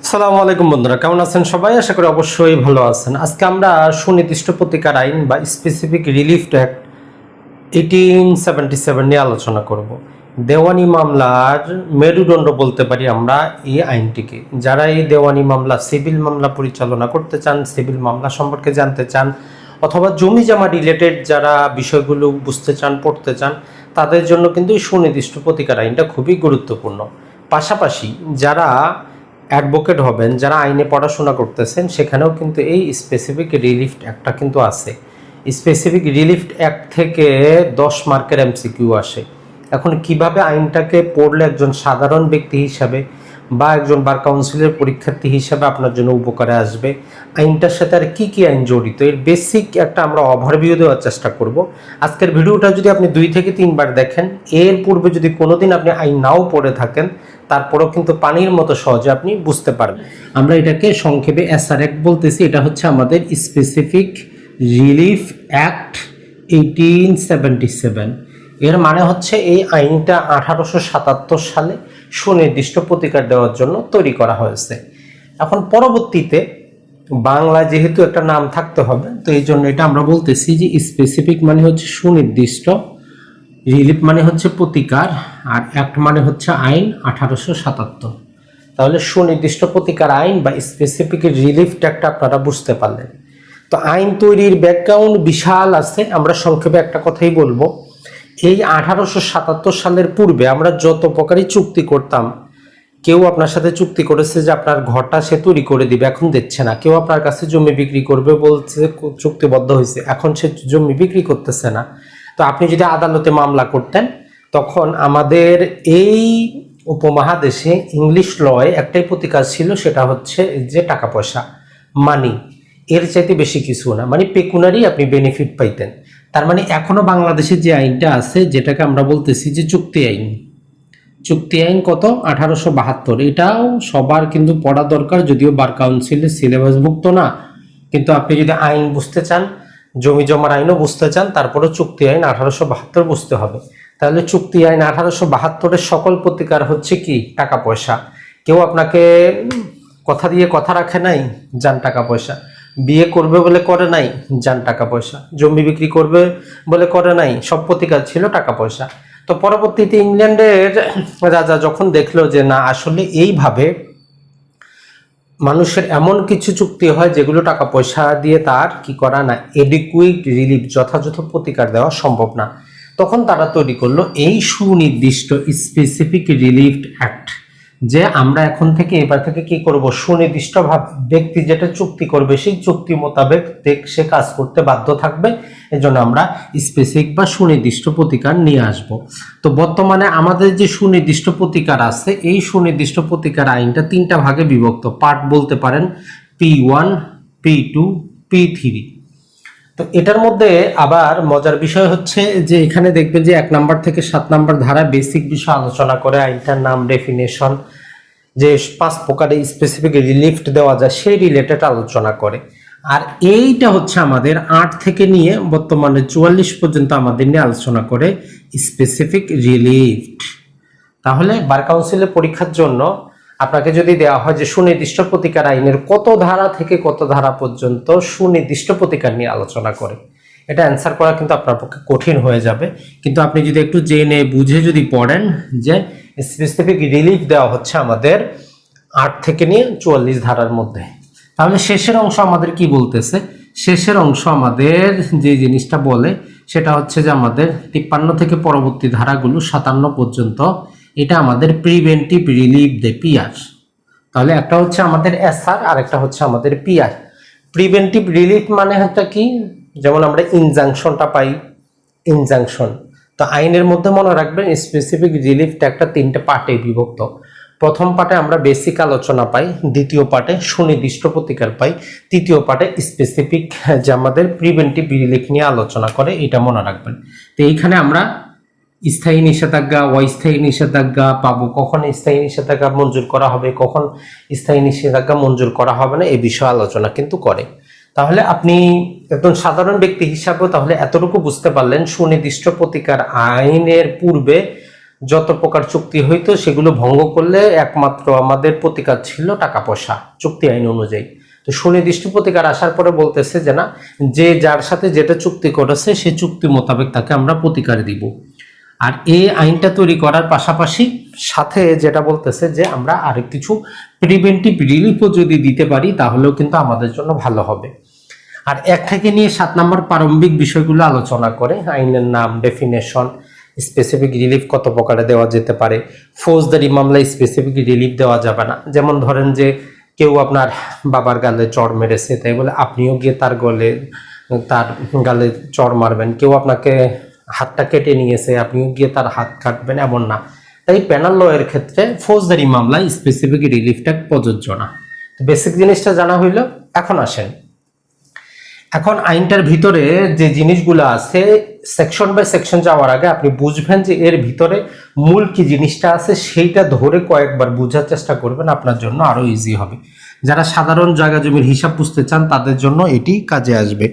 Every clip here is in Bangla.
সালামু আলাইকুম বন্ধুরা, কেমন আছেন সবাই? আশা করি অবশ্যই ভালো আছেন। আজকে আমরা সুনির্দিষ্ট প্রতিকার আইন বা Specific Relief Act eighteen seventy seven নিয়ে আলোচনা করব। দেওয়ানি মামলার মেরুদণ্ড বলতে পারি আমরা এই আইনটিকে। যারা এই দেওয়ানি মামলা সিভিল মামলা পরিচালনা করতে চান সিভিল মামলা সম্পর্কে জানতে চান, অথবা জমি জমা রিলেটেড যারা বিষয়গুলো বুঝতে চান, পড়তে চান, তাদের জন্য কিন্তু এই সুনির্দিষ্ট প্রতিকার আইনটা খুবই গুরুত্বপূর্ণ। পাশাপাশি যারা অ্যাডভোকেট হবেন, যারা আইনে পড়াশোনা করতেছেন, সেখানেও কিন্তু এই স্পেসিফিক রিলিফ অ্যাক্টটা কিন্তু আছে। স্পেসিফিক রিলিফ অ্যাক্ট থেকে দশ মার্কের এমসিকিউ আসে। এখন কীভাবে আইনটাকে পড়লে একজন সাধারণ ব্যক্তি হিসাবে বা একজন বার কাউন্সিলের পরীক্ষার্থী হিসাবে আপনার জন্য উপকারে আসবে? আইনটার সাথে আর কী কী আইন জড়িত? এর বেসিক একটা আমরা ওভারভিউ দেওয়ার চেষ্টা করব। আজকের ভিডিওটা যদি আপনি দুই থেকে তিনবার দেখেন, এর পূর্বে যদি কোনোদিন আপনি আইন নাও পড়ে থাকেন তারপরেও কিন্তু পানির মতো সহজে আপনি বুঝতে পারবেন। আমরা এটাকে সংক্ষেপে অ্যাক্ট বলতেছি, এটা হচ্ছে আমাদের Specific Relief Act eighteen seventy seven এর মানে হচ্ছে এই আইনটা আঠারোশো সাতাত্তর সালে সুনির্দিষ্ট প্রতিকার দেওয়ার জন্য তৈরি করা হয়েছে। এখন পরবর্তীতে বাংলা যেহেতু একটা নাম থাকতে হবে, তো এই জন্য এটা আমরা বলতেছি যে স্পেসিফিক মানে হচ্ছে সুনির্দিষ্ট রিলিফ মানে হচ্ছে প্রতিকার আর অ্যাক্ট মানে হচ্ছে আইন আঠারোশো সাতাত্তর। তাহলে সুনির্দিষ্ট প্রতিকার আইন বা স্পেসিফিক রিলিফ একটা আপনারা বুঝতে পারলেন। তো আইন তৈরির ব্যাকগ্রাউন্ড বিশাল আছে, আমরা সংক্ষেপে একটা কথাই বলব। এই আঠারোশো সাতাত্তর সালের পূর্বে আমরা যত প্রকারই চুক্তি করতাম, কেউ আপনার সাথে চুক্তি করেছে যে আপনার ঘরটা সে তৈরি করে দিবে, এখন দিচ্ছে না। কেউ আপনার কাছে জমি বিক্রি করবে বলছে, চুক্তিবদ্ধ হয়েছে, এখন সে জমি বিক্রি করতেছে না। তো আপনি যদি আদালতে মামলা করতেন, তখন আমাদের এই উপমহাদেশে ইংলিশ লয় একটাই প্রতিকার ছিল, সেটা হচ্ছে যে টাকা পয়সা মানি এর চাইতে বেশি কিছু না। মানে পেকুনারি আপনি বেনিফিট পাইতেন। তার মানে এখনও বাংলাদেশে যে আইনটা আছে, যেটাকে আমরা বলতেছি যে চুক্তি আইন। চুক্তি আইন কত? আঠারোশো বাহাত্তর। এটাও সবার কিন্তু পড়া দরকার, যদিও বার কাউন্সিলের সিলেবাসভুক্ত না। কিন্তু আপনি যদি আইন বুঝতে চান জমি জমার আইনও বুঝতে চান তারপরে চুক্তি আইন আঠারোশো বাহাত্তর বুঝতে হবে। তাহলে চুক্তি আইন আঠারোশো বাহাত্তরের সকল প্রতিকার হচ্ছে কি? টাকা পয়সা। কেউ আপনাকে কথা দিয়ে কথা রাখে নাই? যান টাকা পয়সা। বিয়ে করবে বলে করে নাই? যান টাকা পয়সা। জমি বিক্রি করবে বলে করে নাই? সব প্রতিকার ছিল টাকা পয়সা। তো পরবর্তীতে ইংল্যান্ডের রাজা যখন দেখল যে না, আসলে এইভাবে মানুষের এমন কিছু চুক্তি হয় যেগুলো টাকা পয়সা দিয়ে তার কি করা না এডিকুইট রিলিফ যথাযথ প্রতিকার দেওয়া সম্ভব না। তখন তারা তৈরি করল এই সুনির্দিষ্ট স্পেসিফিক রিলিফ অ্যাক্ট যে আমরা এখন থেকে, এবার থেকে কি করব? সুনির্দিষ্ট ভাবে ব্যক্তি যেটা চুক্তি করবে, সেই চুক্তি মোতাবেক দেখ- সে কাজ করতে বাধ্য থাকবে। এজন্য আমরা স্পেসিফিক বা সুনির্দিষ্ট প্রতিকার নিয়ে আসব। তো বর্তমানে আমাদের যে সুনির্দিষ্ট প্রতিকার আছে, এই সুনির্দিষ্ট প্রতিকার আইনটা তিনটা ভাগে বিভক্ত। পার্ট বলতে পারেন P one P two P three এটার মধ্যে আবার মজার বিষয় হচ্ছে যে এখানে দেখবেন যে এক নাম্বার থেকে সাত নাম্বার ধারা বেসিক বিষয় আলোচনা করে, আইনটার নাম ডেফিনেশন যে পাঁচ প্রকারে স্পেসিফিক রিলিফট দেওয়া যায়, সেই রিলেটেড আলোচনা করে। আর এইটা হচ্ছে আমাদের আট থেকে নিয়ে বর্তমানে চুয়াল্লিশ পর্যন্ত আমাদের নিয়ে আলোচনা করে স্পেসিফিক রিলিফট তাহলে বার কাউন্সিলের পরীক্ষার জন্য আপনাকে যদি দেওয়া হয় যে সুনির্দিষ্ট প্রতিকার আইনের কত ধারা থেকে কত ধারা পর্যন্ত সুনির্দিষ্ট প্রতিকার নিয়ে আলোচনা করে, এটা অ্যান্সার করা কিন্তু আপনার পক্ষে কঠিন হয়ে যাবে। কিন্তু আপনি যদি একটু জেনে বুঝে যদি পড়েন যে স্পেসিফিক রিলিফ দেওয়া হচ্ছে আমাদের আট থেকে নিয়ে চুয়াল্লিশ ধারার মধ্যে। তাহলে শেষের অংশ আমাদের কি বলতেছে? শেষের অংশ আমাদের যে জিনিসটা বলে, সেটা হচ্ছে যে আমাদের তিপ্পান্ন থেকে পরবর্তী ধারাগুলো সাতান্ন পর্যন্ত এটা আমাদের প্রিভেন্টিভ রিলিফ দে পিআর তাহলে একটা হচ্ছে আমাদের এসআর আর একটা হচ্ছে আমাদের পিআর প্রিভেন্টিভ রিলিফ মানে হচ্ছে কি? যেমন আমরা ইনজাংশনটা পাই ইনজাংশন তো আইনের মধ্যে মনে রাখবেন স্পেসিফিক রিলিফটা একটা তিনটে পার্টে বিভক্ত। প্রথম পার্টে আমরা বেসিক আলোচনা পাই, দ্বিতীয় পার্টে সুনির্দিষ্ট প্রতিকার পাই, তৃতীয় পার্টে স্পেসিফিক যে আমাদের প্রিভেন্টিভ রিলিফ নিয়ে আলোচনা করে, এটা মনে রাখবেন। তো এইখানে আমরা স্থায়ী নিষেধাজ্ঞা, অস্থায়ী নিষেধাজ্ঞা, পাবো কখন স্থায়ী নিষেধাজ্ঞা মঞ্জুর করা হবে, কখন স্থায়ী নিষেধাজ্ঞা মঞ্জুর করা হবে না, এ বিষয়ে আলোচনা কিন্তু করে। তাহলে আপনি একজন সাধারণ ব্যক্তি হিসাবেও তাহলে এতটুকু বুঝতে পারলেন, সুনির্দিষ্ট প্রতিকার আইনের পূর্বে যত প্রকার চুক্তি হইতো সেগুলো ভঙ্গ করলে একমাত্র আমাদের প্রতিকার ছিল টাকা পয়সা চুক্তি আইন অনুযায়ী। তো সুনির্দিষ্ট প্রতিকার আসার পরে বলতেছে যে না, যে যার সাথে যেটা চুক্তি করেছে, সে চুক্তি মোতাবেক তাকে আমরা প্রতিকার দিব। আর এই আইনটা তৈরি করার পাশাপাশি সাথে যেটা বলতেছে যে আমরা আরেক কিছু প্রিভেন্টিভ রিলিফও যদি দিতে পারি, তাহলেও কিন্তু আমাদের জন্য ভালো হবে। আর এক থেকে নিয়ে সাত নম্বর প্রারম্ভিক বিষয়গুলো আলোচনা করে, আইনের নাম ডেফিনেশন স্পেসিফিক রিলিফ কত প্রকারে দেওয়া যেতে পারে, ফৌজদারি মামলায় স্পেসিফিক রিলিফ দেওয়া যাবে না। যেমন ধরেন যে কেউ আপনার বাবার গালে চড় মেরেছে, তাই বলে আপনিও গিয়ে তার গলে, তার গালে চড় মারবেন। কেউ আপনাকে হাতটা কেটে নিয়েছে আপনি গিয়ে তার হাত কাটবেন, এমন না। তাই প্যানাল লয়ের ক্ষেত্রে ফৌজদারি মামলায় স্পেসিফিক রিলিফটা প্রযোজ্য না। তো বেসিক জিনিসটা জানা হইল, এখন আসেন। এখন আইনটার ভিতরে যে জিনিসগুলো আছে সেকশন বাই সেকশন যাওয়ার আগে আপনি বুঝবেন যে এর ভিতরে মূল কি জিনিসটা আছে, সেইটা ধরে কয়েকবার বোঝার চেষ্টা করবেন, আপনার জন্য আরও ইজি হবে। যারা সাধারণ জায়গা জমির হিসাব বুঝতে চান, তাদের জন্য এটি কাজে আসবে।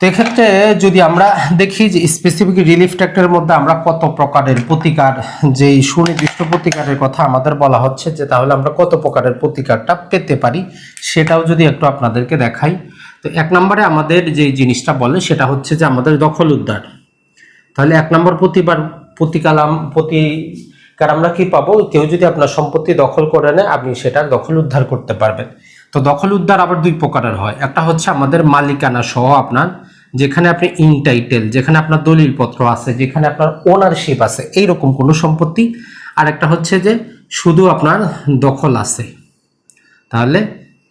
তো এক্ষেত্রে যদি আমরা দেখি যে স্পেসিফিক রিলিফ ট্যাক্টের মধ্যে আমরা কত প্রকারের প্রতিকার যে সুনির্দিষ্ট প্রতিকারের কথা আমাদের বলা হচ্ছে, যে তাহলে আমরা কত প্রকারের প্রতিকারটা পেতে পারি, সেটাও যদি একটু আপনাদেরকে দেখাই। তো এক নম্বরে আমাদের যে জিনিসটা বলে, সেটা হচ্ছে যে আমাদের দখল উদ্ধার। তাহলে এক নম্বর প্রতিবার, প্রতিকালাম, প্রতিকার আমরা কি পাবো? কেউ যদি আপনার সম্পত্তি দখল করে নেয়, আপনি সেটার দখল উদ্ধার করতে পারবেন। তো দখল উদ্ধার আবার দুই প্রকারের হয়। একটা হচ্ছে আমাদের মালিকানা সহ আপনার যেখানে আপনি ইনটাইটেল যেখানে আপনার দলিলপত্র আছে, যেখানে আপনার ওনারশিপ আছে, এইরকম কোনো সম্পত্তি। আর একটা হচ্ছে যে শুধু আপনার দখল আছে। তাহলে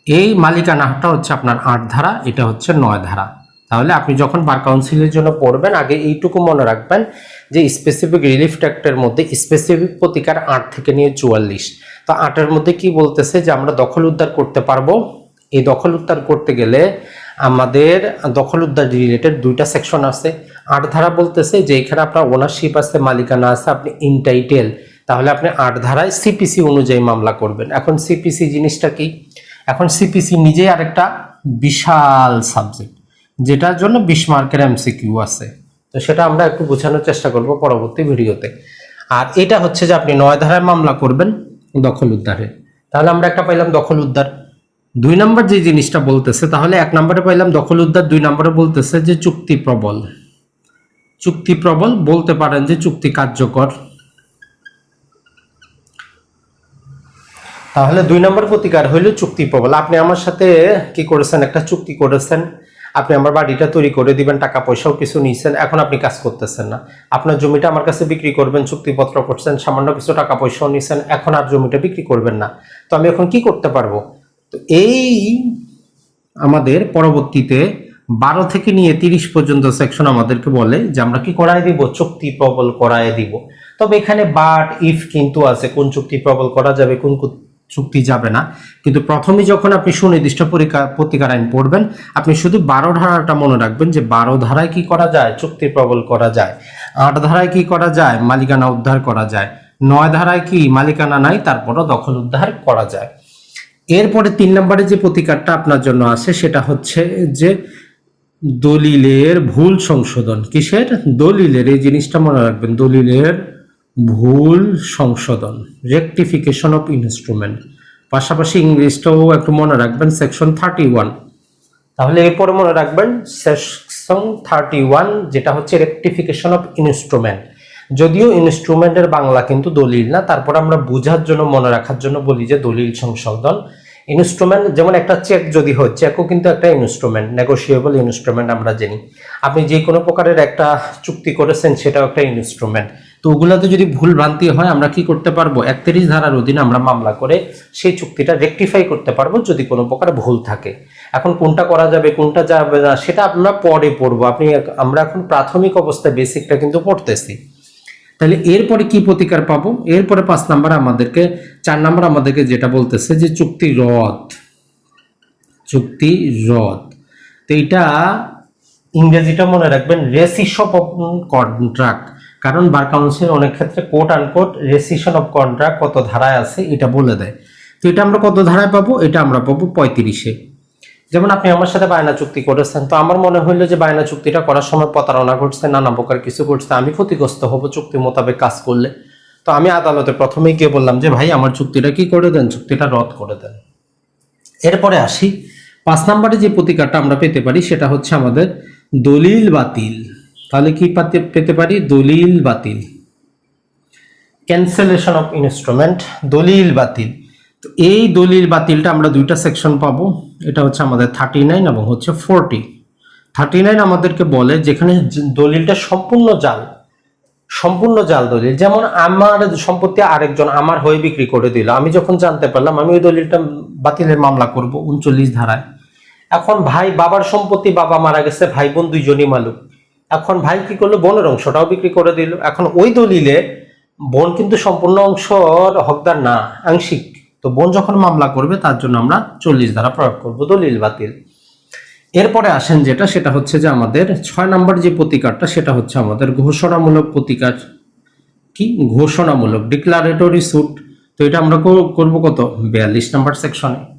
এই মালিকানাটা হচ্ছে আপনার আট ধারা, এটা হচ্ছে নয় ধারা। তাহলে আপনি যখন বার কাউন্সিলের জন্য পড়বেন, আগে এইটুকু মনে রাখবেন যে স্পেসিফিক রিলিফ ট্যাক্টের মধ্যে স্পেসিফিক প্রতিকার আট থেকে নিয়ে চুয়াল্লিশ। তো আটের মধ্যে কি বলতেছে যে আমরা দখল উদ্ধার করতে পারব? এই দখল উদ্ধার করতে গেলে আমাদের দখল উদ্ধার রিলেটেড দুইটা সেকশন আছে। আট ধারা বলতেছে যে এখানে আপনার ওনারশিপ আছে, মালিকানা আছে, আপনি ইনটাইটেল তাহলে আপনি আট ধারায় সিপিসি অনুযায়ী মামলা করবেন। এখন সিপিসি জিনিসটা কি? এখন সিপিসি নিজেই আরেকটা বিশাল সাবজেক্ট যেটার জন্য বিশ মার্কের এমসিকিউ আছে। তো সেটা আমরা একটু বোঝানোর চেষ্টা করব পরবর্তী ভিডিওতে। আর এটা হচ্ছে যে আপনি নয় ধারায় মামলা করবেন দখল উদ্ধারে। তাহলে আমরা একটা পাইলাম দখল উদ্ধার। দুই নম্বর যে জিনিসটা বলতেছে, তাহলে এক নম্বরে পাইলাম দখল উদ্ধার, দুই নম্বরে বলতেছে যে চুক্তি প্রবল। চুক্তি প্রবল, বলতে পারেন যে চুক্তি কার্যকর। তাহলে দুই নম্বর প্রতিকার হইল চুক্তি প্রবল। আপনি আমার সাথে কি করেছেন? একটা চুক্তি করেছেন। আপনি আমার বাড়িটা তৈরি করে দিবেন, টাকা পয়সাও কিছু নিয়েছেন। এখন আপনি কাজ করতেছেন না। আপনার জমিটা আমার কাছে বিক্রি করবেন, চুক্তিপত্র করছেন, সামান্য কিছু টাকা পয়সাও নিয়েছেন। এখন আর জমিটা বিক্রি করবেন না। তো আমি এখন কি করতে পারব? তো এই আমাদের পরবর্তীতে বারো থেকে নিয়ে তিরিশ পর্যন্ত সেকশন আমাদেরকে বলে যে আমরা কি করায় দিব? চুক্তি প্রবল করায় দিব। তবে এখানে বাট ইফ কিন্তু আছে। কোন চুক্তি প্রবল করা যাবে, কোন চুক্তি যাবে না। কিন্তু প্রথমে যখন আপনি সুনির্দিষ্ট প্রতিকার আইন পড়বেন, আপনি শুধু বারো ধারাটা মনে রাখবেন যে বারো ধারায় কি করা যায়? চুক্তি প্রবল করা যায়। আট ধারায় কি করা যায়? মালিকানা উদ্ধার করা যায়। নয় ধারায় কি মালিকানা নাই? তারপরও দখল উদ্ধার করা যায়। এরপরে তিন নম্বরে যে প্রতিকারটা আপনার জন্য আছে, সেটা হচ্ছে যে দলিলের ভুল সংশোধন। কিসের? দলিলের, এই জিনিসটা মনে রাখবেন, দলিলের ভুল সংশোধন রেকটিফিকেশন অফ ইনস্ট্রুমেন্ট পাশাপাশি ইংলিশটাও একটু মনে রাখবেন সেকশন থার্টি ওয়ান তাহলে এরপরে মনে রাখবেন সেকশন থার্টি ওয়ান যেটা হচ্ছে রেকটিফিকেশন অফ ইনস্ট্রুমেন্ট যদিও ইনস্ট্রুমেন্টের বাংলা কিন্তু দলিল না, তারপর আমরা বোঝার জন্য, মনে রাখার জন্য বলি যে দলিল সংশোধন ইনস্ট্রুমেন্ট, যেমন একটা চেক যদি হয়, চেকও কিন্তু একটা ইনস্ট্রুমেন্ট নেগোসিয়েবল ইনস্ট্রুমেন্ট আমরা জানি। আপনি যে কোনো প্রকারের একটা চুক্তি করেছেন, সেটাও একটা ইনস্ট্রুমেন্ট। তো ওগুলোতে যদি ভুল ভ্রান্তি হয়, আমরা কি করতে পারব? একত্রিশ ধারার অধীনে আমরা মামলা করে সেই চুক্তিটা রেকটিফাই করতে পারব, যদি কোনো প্রকার ভুল থাকে। এখন কোনটা করা যাবে, কোনটা যাবে না, সেটা আমরা পরে পড়ব। আপনি, আমরা এখন প্রাথমিক অবস্থায় বেসিকটা কিন্তু পড়তেছি। তাহলে এরপরে কি প্রতিকার পাবো? এরপরে পাঁচ নাম্বার আমাদেরকে, চার নাম্বার আমাদেরকে যেটা বলতেছে যে চুক্তি রদ। চুক্তি রদ। তো এটা ইংরেজিটা মনে রাখবেন রেসিশন অফ কন্ট্রাক্ট কারণ বার কাউন্সিল অনেক ক্ষেত্রে quote unquote rescission of contract কত ধারায় আছে এটা বলে দেয়। তো এটা আমরা কত ধারায় পাবো? এটা আমরা পাবো পঁয়ত্রিশে। যেমন আপনি আমার সাথে বায়না চুক্তি করেছেন, তো আমার মনে হইল যে বায়না চুক্তিটা করার সময় প্রতারণা ঘটছে, নানা প্রকার কিছু ঘটছে, আমি ক্ষতিগ্রস্ত হব চুক্তি মোতাবেক কাজ করলে। তো আমি আদালতে প্রথমেই গিয়ে বললাম যে, ভাই, আমার চুক্তিটা কি করে দেন? চুক্তিটা রদ করে দেন। এরপরে আসি, পাঁচ নম্বরে যে প্রতিকারটা আমরা পেতে পারি সেটা হচ্ছে আমাদের দলিল বাতিল। তাহলে কি পেতে পারি? দলিল বাতিল। ক্যান্সেলেশন অফ ইনস্ট্রুমেন্ট দলিল বাতিল। তো এই দলিল বাতিলটা আমরা দুইটা সেকশন পাবো। এটা হচ্ছে আমাদের থার্টি নাইন এবং হচ্ছে ফোরটি থার্টি নাইন আমাদেরকে বলে যেখানে দলিলটা সম্পূর্ণ জাল সম্পূর্ণ জাল দলিল। যেমন আমার সম্পত্তি আরেকজন আমার হয়ে বিক্রি করে দিল। আমি যখন জানতে পারলাম, আমি ওই দলিলটা বাতিলের মামলা করব, উনচল্লিশ ধারায়। এখন ভাই বাবার সম্পত্তি, বাবা মারা গেছে, ভাই বোন দুইজনই মালুক। এখন ভাই কি করল? বোনের অংশটাও বিক্রি করে দিল। এখন ওই দলিলে বোন কিন্তু সম্পূর্ণ অংশর হকদার না, আংশিক। তো বোন যখন মামলা করবে, তার জন্য আমরা চল্লিশ ধারা প্রয়োগ করব, দলিল বাতিল। এরপরে আসেন যেটা, সেটা হচ্ছে যে আমাদের ছয় নম্বর যে প্রতিকারটা, সেটা হচ্ছে আমাদের ঘোষণামূলক প্রতিকার। কি? ঘোষণামূলক ডিক্লারেটরি সুট তো এটা আমরা কর- করব কত? বিয়াল্লিশ নাম্বার সেকশনে।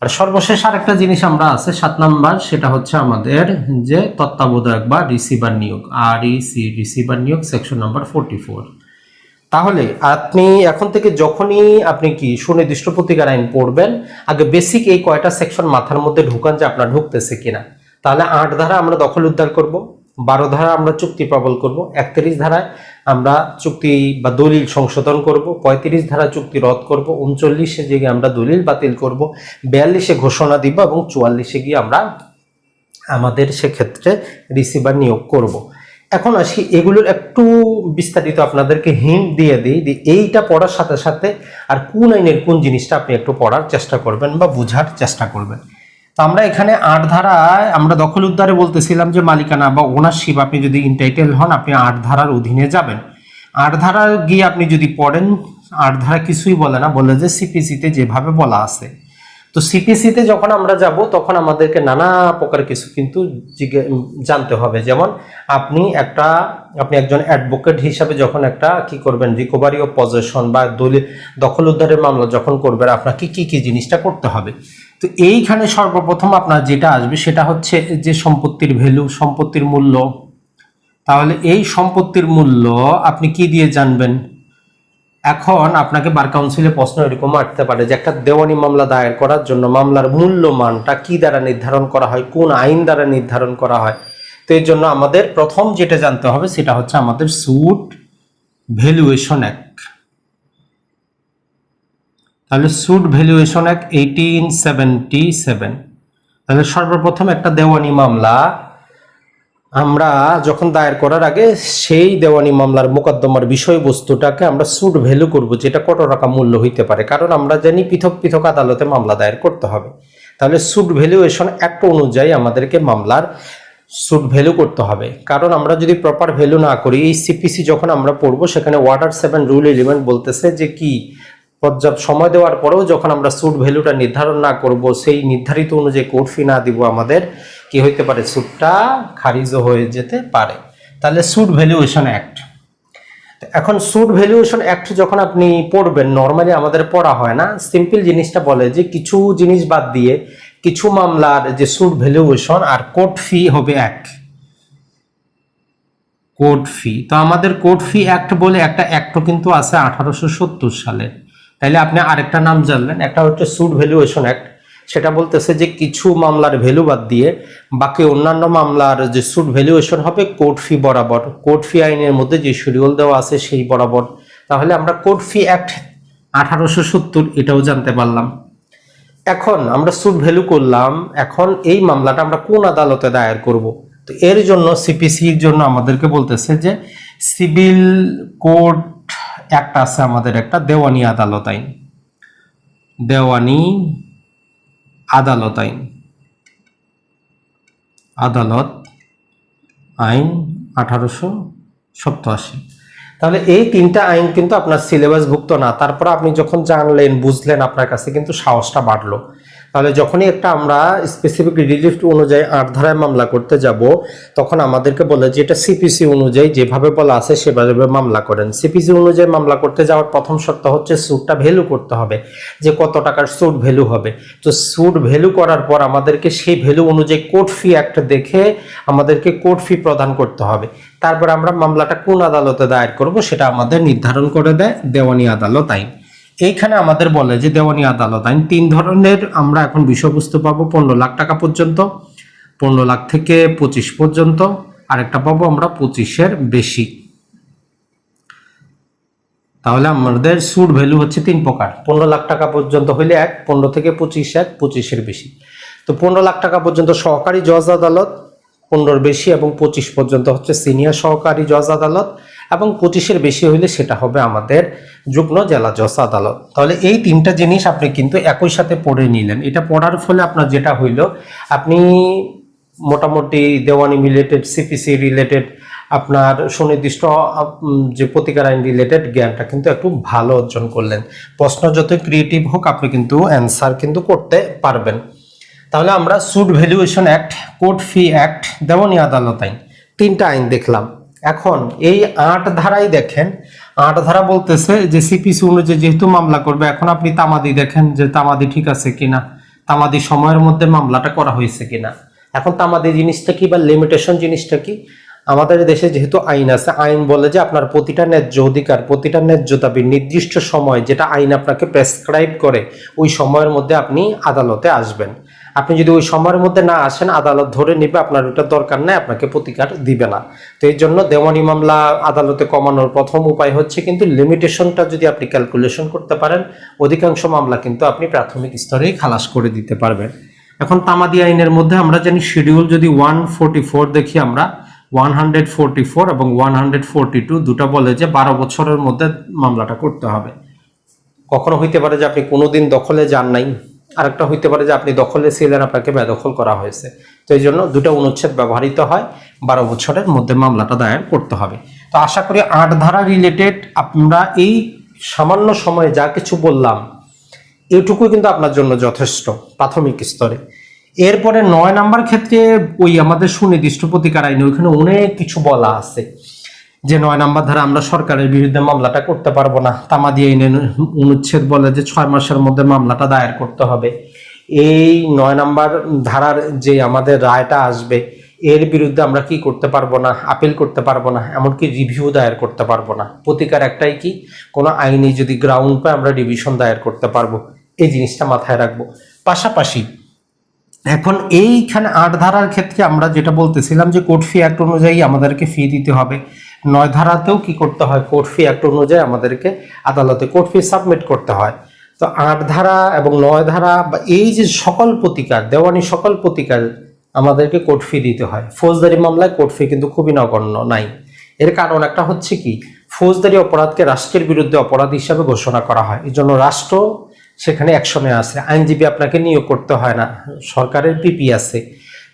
আর সর্বশেষ আরেকটা জিনিস আমরা আছে, সাত নাম্বার, সেটা হচ্ছে আমাদের যে তত্ত্বাবধায়ক বা রিসিভার নিয়োগ আর ইসি রিসিভার নিয়োগ সেকশন নাম্বার ফোরটি ফোর তাহলে আপনি এখন থেকে যখনই আপনি কি সুনির্দিষ্ট প্রতিকার আইন পড়বেন, আগে বেসিক এই কয়টা সেকশন মাথার মধ্যে ঢুকান যে আপনার ঢুকতেছে কিনা তাহলে আট ধারা আমরা দখল উদ্ধার করব, বারো ধারা আমরা চুক্তি প্রবল করব, একত্রিশ ধারায় আমরা চুক্তি বা দলিল সংশোধন করব, পঁয়ত্রিশ ধারা চুক্তি রদ করব, উনচল্লিশে গিয়ে আমরা দলিল বাতিল করব, বিয়াল্লিশে ঘোষণা দিব এবং চুয়াল্লিশে গিয়ে আমরা আমাদের সেক্ষেত্রে রিসিভার নিয়োগ করব। এখন আসি, এগুলোর একটু বিস্তারিত আপনাদেরকে হিন্ট দিয়ে দিই যে এইটা পড়ার সাথে সাথে আর কোন আইনের কোন জিনিসটা আপনি একটু পড়ার চেষ্টা করবেন বা বোঝার চেষ্টা করবেন। তো আমরা এখানে আট ধারায়, আমরা দখল উদ্ধারে বলতেছিলাম যে মালিকানা বা ওনারশিপ আপনি যদি ইনটাইটেল হন, আপনি আট ধারার অধীনে যাবেন। আট ধারা গিয়ে আপনি যদি পড়েন, আট ধারা কিছুই বলে না, বলে যে সিপিসিতে যেভাবে বলা আছে। তো সিপিসিতে যখন আমরা যাব, তখন আমাদেরকে নানা প্রকার কিছু কিন্তু জানতে হবে। যেমন, আপনি একটা, আপনি একজন অ্যাডভোকেট হিসাবে যখন একটা কি করবেন রিকভারি অফ পজেশন বা দলিল, দখল উদ্ধারের মামলা যখন করবেন, আপনাকে কি কি জিনিসটা করতে হবে? তো এইখানে সর্বপ্রথম আপনার যেটা আসবে, সেটা হচ্ছে যে সম্পত্তির ভ্যালু সম্পত্তির মূল্য। তাহলে এই সম্পত্তির মূল্য আপনি কি দিয়ে জানবেন? এখন আপনাকে বার কাউন্সিলে প্রশ্ন এরকম আসতে পারে যে একটা দেওয়ানি মামলা দায়ের করার জন্য মামলার মূল্যমানটা কি দ্বারা নির্ধারণ করা হয়, কোন আইন দ্বারা নির্ধারণ করা হয়? তো এর জন্য আমাদের প্রথম যেটা জানতে হবে সেটা হচ্ছে আমাদের সুট ভ্যালুয়েশন অ্যাক্ট তাহলে Suit Valuation Act eighteen seventy seven তাহলে সর্বপ্রথম একটা দেওয়ানি মামলা আমরা যখন দায়ের করার আগে সেই দেওয়ানি মামলার মোকদ্দমার বিষয়বস্তুটাকে আমরা সুট ভ্যালু করব, যেটা কত টাকা মূল্য হইতে পারে। কারণ আমরা জানি পৃথক পৃথক আদালতে মামলা দায়ের করতে হবে। তাহলে সুট ভ্যালুয়েশন অ্যাক্ট অনুযায়ী আমাদেরকে মামলার সুট ভ্যালু করতে হবে। কারণ আমরা যদি প্রপার ভ্যালু না করি, এই সিপিসি যখন আমরা পড়ব, সেখানে ওয়াটার সেভেন রুল এলিমেন্ট বলতেছে যে কি? পর্যাপ্ত সময় দেওয়ার পরেও যখন আমরা সুট ভ্যালুটা নির্ধারণ না করব, সেই নির্ধারিত অনুযায়ী কোর্ট ফি না দিব আমাদের, কি হইতে পারে? সুটটা খারিজও হয়ে যেতে পারে। তাহলে সুট ভ্যালুয়েশন অ্যাক্ট এখন সুট ভ্যালুয়েশন অ্যাক্ট যখন আপনি পড়বেন নর্মালি আমাদের পড়া হয় না। সিম্পল জিনিসটা বলে যে কিছু জিনিস বাদ দিয়ে কিছু মামলার যে সুট ভ্যালুয়েশন আর কোর্ট ফি হবে এক। কোর্ট ফি তো আমাদের কোর্ট ফি অ্যাক্ট বলে একটা অ্যাক্টও কিন্তু আছে আঠারোশো সত্তর তাইলে আপনি আরেকটা নাম জানলেন, একটা হচ্ছে সুট ভ্যালুয়েশন অ্যাক্ট সেটা বলতেছে যে কিছু মামলার ভ্যালু বাদ দিয়ে বাকি অন্যান্য মামলার যে সুট ভ্যালুয়েশন হবে কোর্ট ফি বরাবর কোর্ট ফি আইনের মধ্যে যে শিডিউল দেওয়া আছে সেই বরাবর। তাহলে আমরা কোর্ট ফি অ্যাক্ট আঠারোশো সত্তর এটাও জানতে পারলাম। এখন আমরা সুট ভ্যালু করলাম, এখন এই মামলাটা আমরা কোন আদালতে দায়ের করব? তো এর জন্য সিপিসির জন্য আমাদেরকে বলতেছে যে সিভিল কোর্ট অ্যাক্ট আছে আমাদের একটা দেওয়ানি আদালত আইন দেওয়ানি আদালত আইন আদালত আইন আঠারোশো সপ্তাশি। তাহলে এই তিনটা আইন কিন্তু আপনার সিলেবাসভুক্ত না। তারপর আপনি যখন জানলেন, বুঝলেন আপনার কাছে কিন্তু সাহসটা বাড়লো। তাহলে যখনই একটা আমরা স্পেসিফিক রিলিফ অনুযায়ী আট ধারায় মামলা করতে যাব, তখন আমাদেরকে বলে যে এটা সিপিসি অনুযায়ী যেভাবে বলা আছে সেভাবে মামলা করেন। সিপিসি অনুযায়ী মামলা করতে যাওয়ার প্রথম শর্ত হচ্ছে সুটটা ভ্যালু করতে হবে, যে কত টাকার সুট ভ্যালু হবে। তো সুট ভ্যালু করার পর আমাদেরকে সেই ভ্যালু অনুযায়ী কোর্ট ফি একটা দেখে আমাদেরকে কোর্ট ফি প্রদান করতে হবে। তারপর আমরা মামলাটা কোন আদালতে দায়ের করব সেটা আমাদের নির্ধারণ করে দেয় দেওয়ানি আদালত আইন। এইখানে আমাদের বলে যে দেওয়ানি আদালত আইন তিন ধরনের আমরা এখন বিষয়বস্তু পাবো, পনেরো লাখ টাকা পর্যন্ত, পনেরো লাখ থেকে পঁচিশ পর্যন্ত, আরেকটা পাবো আমরা পঁচিশের বেশি। তাহলে আমাদের সুট ভ্যালু হচ্ছে তিন প্রকার, পনেরো লাখ টাকা পর্যন্ত হইলে এক, পনেরো থেকে পঁচিশ এক, পঁচিশের বেশি। তো পনেরো লাখ টাকা পর্যন্ত সহকারী জজ আদালত, পনেরোর বেশি এবং পঁচিশ পর্যন্ত হচ্ছে সিনিয়র সহকারী জজ আদালত এবং পঁচিশের বেশি হইলে সেটা হবে আমাদের যুগ্ম জেলা জজ আদালত। তাহলে এই তিনটা জিনিস আপনি কিন্তু একই সাথে পড়ে নিলেন। এটা পড়ার ফলে আপনার যেটা হইল, আপনি মোটামুটি দেওয়ানি রিলেটেড সিপিসি রিলেটেড আপনার সুনির্দিষ্ট যে প্রতিকার আইন রিলেটেড জ্ঞানটা কিন্তু একটু ভালো অর্জন করলেন। প্রশ্ন যত ক্রিয়েটিভ হোক, আপনি কিন্তু অ্যান্সার কিন্তু করতে পারবেন। তাহলে আমরা Suit Valuation Act Court Fee Act দেওয়ানি আদালত আইন, তিনটা আইন দেখলাম। এখন এই আট ধারাই দেখেন, আট ধারা বলতেছে যে সিপিসি অনুযায়ী যেহেতু মামলা করবে, এখন আপনি তামাদি দেখেন যে তামাদি ঠিক আছে কিনা, তামাদি সময়ের মধ্যে মামলাটা করা হয়েছে কিনা। এখন তামাদি জিনিসটা কি বা লিমিটেশন জিনিসটা কি? আমাদের দেশে যেহেতু আইন আছে, আইন বলে যে আপনার প্রতিটা ন্যায্য অধিকার, প্রতিটা ন্যায্য দাবি নির্দিষ্ট সময় যেটা আইন আপনাকে প্রেসক্রাইব করে, ওই সময়ের মধ্যে আপনি আদালতে আসবেন। আপনি যদি ওই সময়ের মধ্যে না আসেন, আদালত ধরে নিবে আপনার ওটা দরকার নেই, আপনাকে প্রতিকার দিবে না। তো এই জন্য দেওয়ানি মামলা আদালতে কমানোর প্রথম উপায় হচ্ছে কিন্তু লিমিটেশনটা যদি আপনি ক্যালকুলেশন করতে পারেন, অধিকাংশ মামলা কিন্তু আপনি প্রাথমিক স্তরেই খালাস করে দিতে পারবেন। এখন তামাদি আইনের মধ্যে আমরা জানি শিডিউল যদি ওয়ান ফোর দেখি আমরা, ওয়ান হান্ড্রেড ফোর এবং ওয়ান হান্ড্রেড টু দুটা বলে যে বারো বছরের মধ্যে মামলাটা করতে হবে। কখনো হইতে পারে যে আপনি কোনোদিন দখলে যান নাই। আরেকটা হইতে পারে যে আপনি দখলে ছিলেন আপনাকে বেদখল করা হয়েছে। তো এই জন্য দুটো অনুচ্ছেদ ব্যবহৃত হয়, বারো বছরের মধ্যে মামলাটা দায়ের করতে হবে। তো আশা করি আট ধারা রিলেটেড আমরা এই সামান্য সময়ে যা কিছু বললাম, এটুকুই কিন্তু আপনার জন্য যথেষ্ট প্রাথমিক স্তরে। এরপরে নয় নাম্বার ক্ষেত্রে ওই আমাদের সুনির্দিষ্ট প্রতিকার আইনে ওইখানে অনেক কিছু বলা আছে। যে নয় নাম্বার ধারা, আমরা সরকারের বিরুদ্ধে মামলাটা করতে পারব না। তামাদি আইনের অনুচ্ছেদ বলে যে ছয় মাসের মধ্যে মামলাটা দায়ের করতে হবে। এই নয় নাম্বার ধারার যে আমাদের রায়টা আসবে, এর বিরুদ্ধে আমরা কি করতে পারব না আপিল করতে পারব না, এমনকি রিভিউ দায়ের করতে পারব না। প্রতিকার একটাই কি? কোনো আইনি যদি গ্রাউন্ড পায়, আমরা ডিভিশন দায়ের করতে পারব। এই জিনিসটা মাথায় রাখব। পাশাপাশি এখন এইখানে আট ধারার ক্ষেত্রে আমরা যেটা বলতেছিলাম যে কোর্ট ফি অ্যাক্ট অনুযায়ী আমাদেরকে ফি দিতে হবে। নয় ধারাতেও কি করতে হয়? কোর্ট ফি অ্যাক্ট অনুযায়ী আমাদেরকে আদালতে কোর্ট ফি সাবমিট করতে হয়। তো আট ধারা এবং নয় ধারা বা এই যে সকল প্রতিকার, দেওয়ানি সকল প্রতিকার আমাদেরকে কোর্ট ফি দিতে হয়। ফৌজদারি মামলায় কোর্ট ফি কিন্তু খুবই নগণ্য, নাই। এর কারণ একটা হচ্ছে কি? ফৌজদারি অপরাধকে রাষ্ট্রের বিরুদ্ধে অপরাধ হিসাবে ঘোষণা করা হয়। এই জন্য রাষ্ট্র সেখানে অ্যাকশনে আছে আইনজীবী আপনাকে নিয়োগ করতে হয় না। সরকারের পিপি আছে।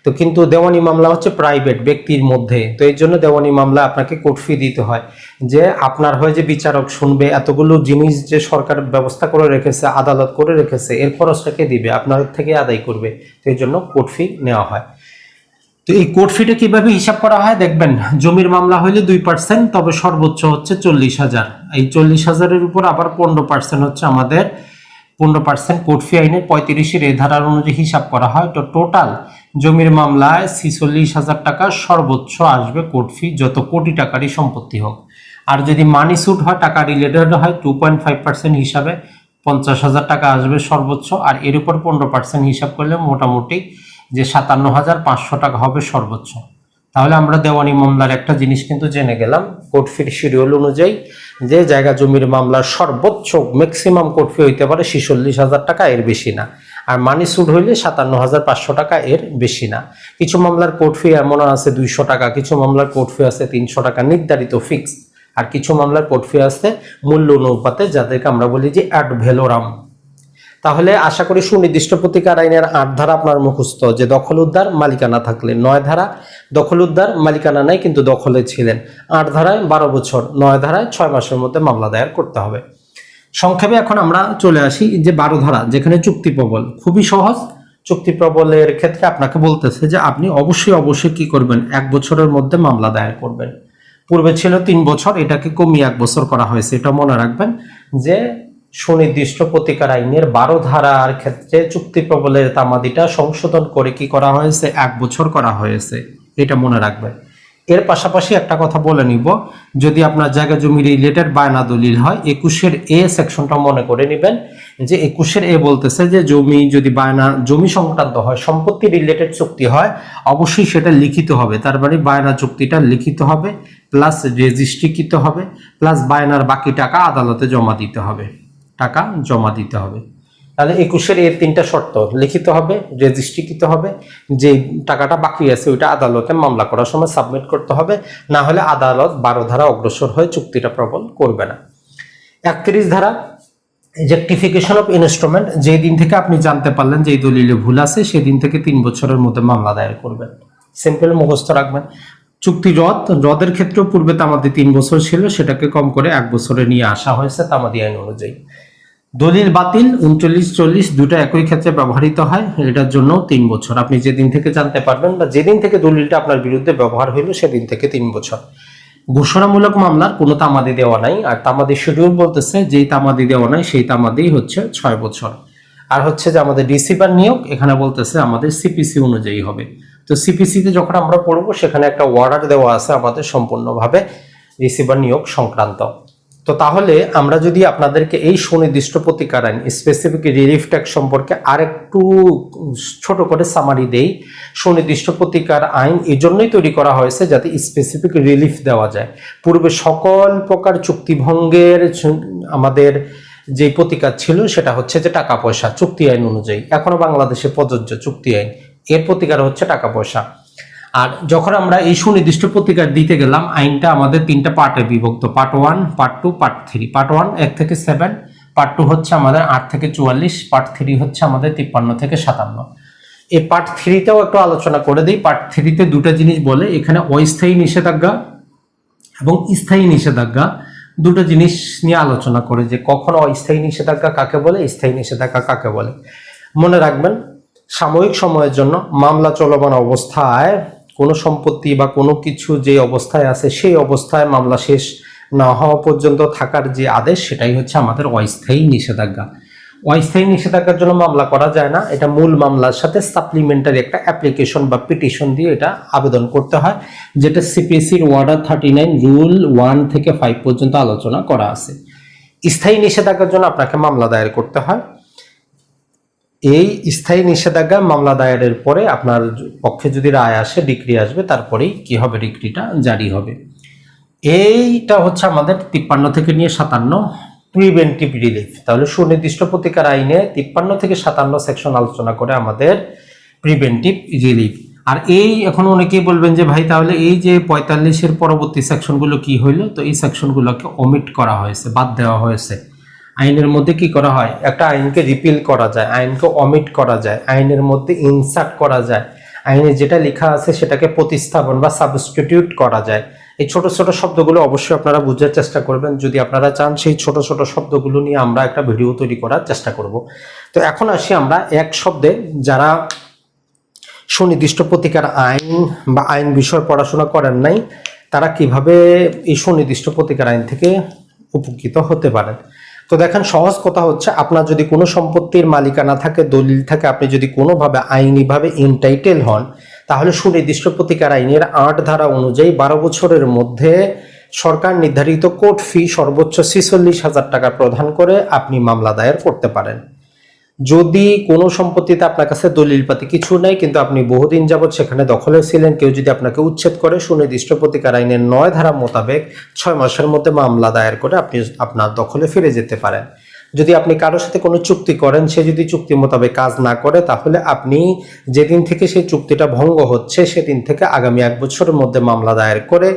তো কিন্তু দেওয়ানি মামলা হচ্ছে প্রাইভেট ব্যক্তির মধ্যে। তো এই জন্য দেওয়ানি মামলা আপনাকে কোর্ট ফি দিতে হয়। যে আপনার হয়ে যে বিচারক শুনবে, এতগুলো জিনিস যে সরকার ব্যবস্থা করে রেখেছে, আদালত করে রেখেছে, এর খরচটাকে দিবে, আপনার থেকে আদায় করবে। তো এই জন্য কোর্ট ফি নেওয়া হয়। তো এই কোর্ট ফিটা কীভাবে হিসাব করা হয়? দেখবেন, জমির মামলা হইলে দুই পার্সেন্ট তবে সর্বোচ্চ হচ্ছে চল্লিশ হাজার। এই চল্লিশ হাজারের উপর আবার পনেরো পার্সেন্ট হচ্ছে আমাদের পনেরো পার্সেন্ট কোর্ট ফি আইনের পঁয়ত্রিশের এ ধারার অনুযায়ী হিসাব করা হয়। তো টোটাল জমির মামলায় ছিচল্লিশ হাজার টাকা সর্বোচ্চ আসবে কোর্ট ফি, যত কোটি টাকারই সম্পত্তি হোক। আর যদি মানি সুট হয়, টাকা রিলেটেড হয় টু পয়েন্ট ফাইভ পার্সেন্ট হিসাবে পঞ্চাশ হাজার টাকা আসবে সর্বোচ্চ। আর এর উপর পনেরো পার্সেন্ট হিসাব করলে মোটামুটি যে সাতান্ন হাজার পাঁচশো টাকা হবে সর্বোচ্চ। তাহলে আমরা দেওয়ানি মামলার একটা জিনিস কিন্তু জেনে গেলাম। কোর্ট ফির শিডিউল অনুযায়ী যে জায়গা জমির মামলার সর্বোচ্চ ম্যাক্সিমাম কোর্ট ফি হইতে পারে ছিচল্লিশ হাজার টাকা, এর বেশি না। আর মানি সুট হইলে সাতান্ন হাজার পাঁচশো টাকা, এর বেশি না। কিছু মামলার কোর্ট ফি এমন আছে দুইশো টাকা, কিছু মামলার কোর্ট ফি আছে তিনশো টাকা, নির্ধারিত ফিক্স আর কিছু মামলার কোর্ট ফি আছে মূল্য অনুপাতে, যাদেরকে আমরা বলি যে অ্যাড তাহলে আশা করি সুনির্দিষ্ট প্রতিকার আইনের আট ধারা আপনার মুখস্থ, যে দখল উদ্ধার মালিকানা থাকলে। নয় ধারা, দখল উদ্ধার মালিকানা নাই, কিন্তু দখলে ছিলেন। আট ধারায় বারো বছর, নয় ধারায় ছয় মাসের মধ্যে মামলা দায়ের করতে হবে। সংক্ষেপে এখন আমরা চলে আসি যে বারো ধারা, যেখানে চুক্তি প্রবল। খুবই সহজ। চুক্তি প্রবলের ক্ষেত্রে আপনাকে বলতেছে যে আপনি অবশ্যই অবশ্যই কি করবেন? এক বছরের মধ্যে মামলা দায়ের করবেন। পূর্বে ছিল তিন বছর, এটাকে কমিয়ে এক বছর করা হয়েছে। এটা মনে রাখবেন যে সুনির্দিষ্ট প্রতিকার আইনের বারো ধারার ক্ষেত্রে চুক্তি প্রবলের তামাদিটা সংশোধন করে কি করা হয়েছে? এক বছর করা হয়েছে। এটা মনে রাখবেন। এর পাশাপাশি একটা কথা বলে নিব। যদি আপনার জায়গা জমি রিলেটেড বায়না দলিল হয়, একুশের এ সেকশনটা মনে করে নেবেন যে একুশের এ বলতেছে যে জমি যদি বায়না, জমি সংক্রান্ত হয়, সম্পত্তি রিলেটেড চুক্তি হয়, অবশ্যই সেটা লিখিত হবে। তার মানে বায়না চুক্তিটা লিখিত হবে প্লাস রেজিস্ট্রিকৃত হবে প্লাস বায়নার বাকি টাকা আদালতে জমা দিতে হবে। টাকা জমা দিতে হবে। তাহলে একুশের এর তিনটা শর্ত লিখিত হবে রেজিস্ট্রিকৃত হবে যে টাকাটা বাকি আছে ওইটা আদালতে মামলা করার সময় সাবমিট করতে হবে, না হলে আদালত বারো ধারা অগ্রসর হয়ে চুক্তিটা প্রবল করবে না। একত্রিশ ধারা রেকটিফিকেশন অফ ইনস্ট্রুমেন্ট যেই দিন থেকে আপনি জানতে পারলেন যে এই দলিলে ভুল আছে সেদিন থেকে তিন বছরের মধ্যে মামলা দায়ের করবেন। সিম্পল মুখস্থ রাখবেন। চুক্তি রদ, রদের ক্ষেত্রেও পূর্বে তামাদি তিন বছর ছিল, সেটাকে কম করে এক বছরে নিয়ে আসা হয়েছে তামাদি আইন অনুযায়ী। দলিল বাতিল, উনচল্লিশ, চল্লিশ দুটা একই ক্ষেত্রে ব্যবহৃত হয়, এটার জন্য তিন বছর। আপনি যেদিন থেকে জানতে পারবেন বা যেদিন থেকে দলিলটা আপনার বিরুদ্ধে ব্যবহার হইল, সেদিন থেকে তিন বছর। ঘোষণামূলক মামলার কোনো তামাদি দেওয়া নাই, আর তামাদি শিডিউল বলতেছে, যেই তামাদি দেওয়া নাই, সেই তামাদি হচ্ছে ছয় বছর। আর হচ্ছে যে আমাদের রিসিভার নিয়োগ, এখানে বলতেছে আমাদের সিপিসি অনুযায়ী হবে। তো সিপিসিতে যখন আমরা পড়ব, সেখানে একটা অর্ডার দেওয়া আছে আমাদের সম্পূর্ণভাবে রিসিভার নিয়োগ সংক্রান্ত। তো তাহলে আমরা যদি আপনাদেরকে এই সুনির্দিষ্ট প্রতিকার আইন স্পেসিফিক রিলিফ ট্যাক্স সম্পর্কে আরেকটু ছোট করে সামারি দেই। সুনির্দিষ্ট প্রতিকার আইন এই জন্যই তৈরি করা হয়েছে যাতে স্পেসিফিক রিলিফ দেওয়া যায়। পূর্বে সকল প্রকার চুক্তিভঙ্গের আমাদের যে প্রতিকার ছিল সেটা হচ্ছে যে টাকা পয়সা, চুক্তি আইন অনুযায়ী। এখনও বাংলাদেশে প্রযোজ্য চুক্তি আইন। এর প্রতিকার হচ্ছে টাকা পয়সা। আর যখন আমরা এই সুনির্দিষ্ট প্রতিকার দিতে গেলাম, আইনটা আমাদের তিনটা পার্টে বিভক্ত। Part one, part two, part three. Part one, এক থেকে সেভেন। পার্ট টু হচ্ছে আমাদের আট থেকে চুয়াল্লিশ। পার্ট থ্রি হচ্ছে আমাদের তিপ্পান্ন থেকে সাতান্ন। এই পার্ট থ্রিতেও একটু আলোচনা করে দিই। পার্ট থ্রিতে দুটো জিনিস বলে। এখানে অস্থায়ী নিষেধাজ্ঞা এবং স্থায়ী নিষেধাজ্ঞা দুটো জিনিস নিয়ে আলোচনা করে যে কখন অস্থায়ী নিষেধাজ্ঞা কাকে বলে, স্থায়ী নিষেধাজ্ঞা কাকে বলে। মনে রাখবেন, সাময়িক সময়ের জন্য মামলা চলমান অবস্থায় কোনো সম্পত্তি বা কোনো কিছু যে অবস্থায় আছে, সেই অবস্থায় মামলা শেষ না হওয়া পর্যন্ত থাকার যে আদেশ, সেটাই হচ্ছে আমাদের অস্থায়ী নিষেধাজ্ঞা। অস্থায়ী নিষেধাজ্ঞার জন্য মামলা করা যায় না। এটা মূল মামলার সাথে সাপ্লিমেন্টারি একটা অ্যাপ্লিকেশন বা পিটিশন দিয়ে এটা আবেদন করতে হয়, যেটা সিপিএসির order thirty nine rule one থেকে ফাইভ পর্যন্ত আলোচনা করা আছে। স্থায়ী নিষেধাজ্ঞার জন্য আপনাকে মামলা দায়ের করতে হয়। এই স্থায়ী নিষেধাজ্ঞা মামলা দায়েরের পরে আপনার পক্ষে যদি রায় আসে, ডিক্রি আসবে, তারপরেই কি হবে? ডিগ্রিটা জারি হবে। এইটা হচ্ছে আমাদের তিপ্পান্ন থেকে নিয়ে সাতান্ন প্রিভেন্টিভ রিলিফ। তাহলে সুনির্দিষ্ট প্রতিকার আইনে তিপ্পান্ন থেকে সাতান্ন সেকশন আলোচনা করে আমাদের প্রিভেন্টিভ রিলিফ। আর এই এখন অনেকেই বলবেন যে, ভাই, তাহলে এই যে পঁয়তাল্লিশের পরবর্তী সেকশনগুলো কি হইল? তো এই সেকশনগুলোকে অমিট করা হয়েছে, বাদ দেওয়া হয়েছে। আইনের মধ্যে কি করা হয়? একটা আইনকে রিপিল করা যায়, আইনকে অমিট করা যায়, আইনের মধ্যে ইনসার্ট করা যায়। আইনে যেটা লেখা আছে সেটাকে প্রতিস্থাপন বা সাবস্টিটিউট করা যায়। এই ছোট ছোট শব্দগুলো অবশ্যই আপনারা বুঝার চেষ্টা করবেন। যদি আপনারা চান সেই ছোট ছোট শব্দগুলো নিয়ে আমরা একটা ভিডিও তৈরি করার চেষ্টা করব। তো এখন আসি আমরা এক শব্দে যারা সুনির্দিষ্ট প্রতিকার আইন বা আইন বিষয় পড়াশোনা করেন নাই, তারা কীভাবে এই সুনির্দিষ্ট প্রতিকার আইন থেকে উপকৃত হতে পারেন? তো দেখেন, সহজ কথা হচ্ছে আপনার যদি কোনো সম্পত্তির মালিকানা থাকে, দলিল থাকে, আপনি যদি কোনোভাবে আইনিভাবে ইনটাইটেল হন, তাহলে সুনির্দিষ্ট প্রতিকার আইনের আট ধারা অনুযায়ী বারো বছরের মধ্যে সরকার নির্ধারিত কোর্ট ফি সর্বোচ্চ ছেচল্লিশ হাজার টাকা প্রদান করে আপনি মামলা দায়ের করতে পারেন। যদি কোনো সম্পত্তিতে আপনার কাছে দলিলপাতি কিছু নেই, কিন্তু আপনি বহুদিন যাবৎ সেখানে দখলে ছিলেন কেউ যদি আপনাকে উচ্ছেদ করে, সুনির্দিষ্ট প্রতিকার আইনের নয় ধারা মোতাবেক ছয় মাসের মধ্যে মামলা দায়ের করে আপনি আপনার দখলে ফিরে যেতে পারেন। যদি আপনি কারোর সাথে কোনো চুক্তি করেন, সে যদি চুক্তি মোতাবেক কাজ না করে, তাহলে আপনি যেদিন থেকে সেই চুক্তিটা ভঙ্গ হচ্ছে, সেদিন থেকে আগামী এক বছরের মধ্যে মামলা দায়ের করে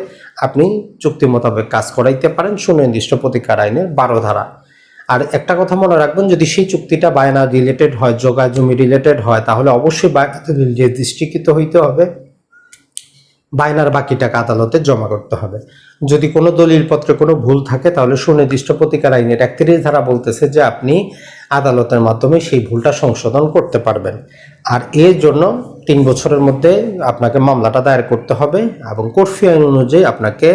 আপনি চুক্তি মোতাবেক কাজ করাইতে পারেন, সুনির্দিষ্ট প্রতিকার আইনের বারো ধারা। আর একটা কথা মনে রাখবেন, যদি সেই চুক্তিটা বায়না রিলেটেড হয় জোগা জমি রিলেটেড হয়, তাহলে অবশ্যই বায়নাতে রেজিস্ট্রিকৃত হইতে হবে বায়নার বাকি টাকা আদালতে জমা করতে হবে। যদি কোনো দলিলপত্রে কোনো ভুল থাকে, তাহলে সুনির্দিষ্ট প্রতিকার আইনের একত্রিশ ধারা বলতেছে যে আপনি আদালতের মাধ্যমে সেই ভুলটা সংশোধন করতে পারবেন। আর এর জন্য তিন বছরের মধ্যে আপনাকে মামলাটা দায়ের করতে হবে এবং কোর্ফি আইন অনুযায়ী আপনাকে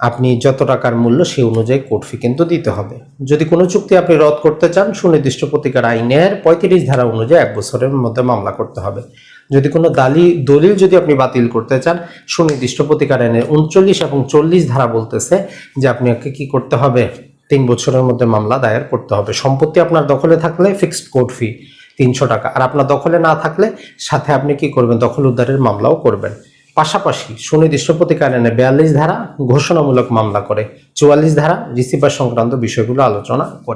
আপনি যত টাকার মূল্য সেই অনুযায়ী কোর্ট ফি কিন্তু দিতে হবে। যদি কোনো চুক্তি আপনি রদ করতে চান, সুনির্দিষ্ট প্রতিকার আইনের পঁয়ত্রিশ ধারা অনুযায়ী এক বছরের মধ্যে মামলা করতে হবে। যদি কোনো দালি, দলিল যদি আপনি বাতিল করতে চান, সুনির্দিষ্ট প্রতিকার আইনের উনচল্লিশ এবং চল্লিশ ধারা বলতেছে যে আপনাকে কি করতে হবে? তিন বছরের মধ্যে মামলা দায়ের করতে হবে। সম্পত্তি আপনার দখলে থাকলে ফিক্সড কোর্ট ফি তিনশো টাকা। আর আপনার দখলে না থাকলে সাথে আপনি কি করবেন? দখল উদ্ধারের মামলাও করবেন। পাশাপাশি সুনির্দিষ্ট প্রতিকারণে বিয়াল্লিশ ধারা ঘোষণামূলক মামলা করে চুয়াল্লিশ ধারা রিসিভার সংক্রান্ত বিষয়গুলো আলোচনা করে।